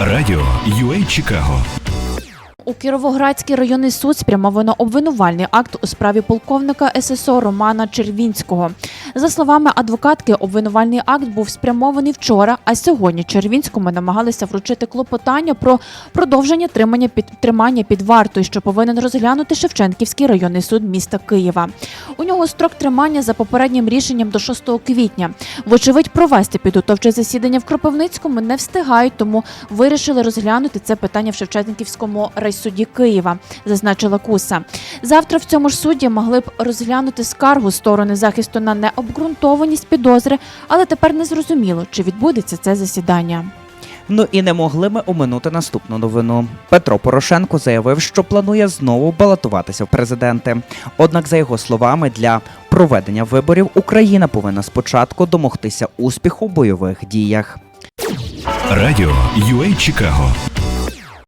Радіо UA Чикаго У Кіровоградський районний суд спрямовано обвинувальний акт у справі полковника ССО Романа Червінського. За словами адвокатки, обвинувальний акт був спрямований вчора, а сьогодні Червінському намагалися вручити клопотання про продовження тримання під тримання під вартою, що повинен розглянути Шевченківський районний суд міста Києва. У нього строк тримання за попереднім рішенням до 6 квітня. Вочевидь, провести підготовче засідання в Кропивницькому не встигають, тому вирішили розглянути це питання в Шевченківському райсуді Києва, зазначила Куса. Завтра в цьому ж суді могли б розглянути скаргу сторони захисту на необґрунтованість підозри, але тепер не зрозуміло, чи відбудеться це засідання. Ну і не могли ми оминути наступну новину. Петро Порошенко заявив, що планує знову балотуватися в президенти. Однак, за його словами, для проведення виборів Україна повинна спочатку домогтися успіху в бойових діях. Радіо UA Чикаго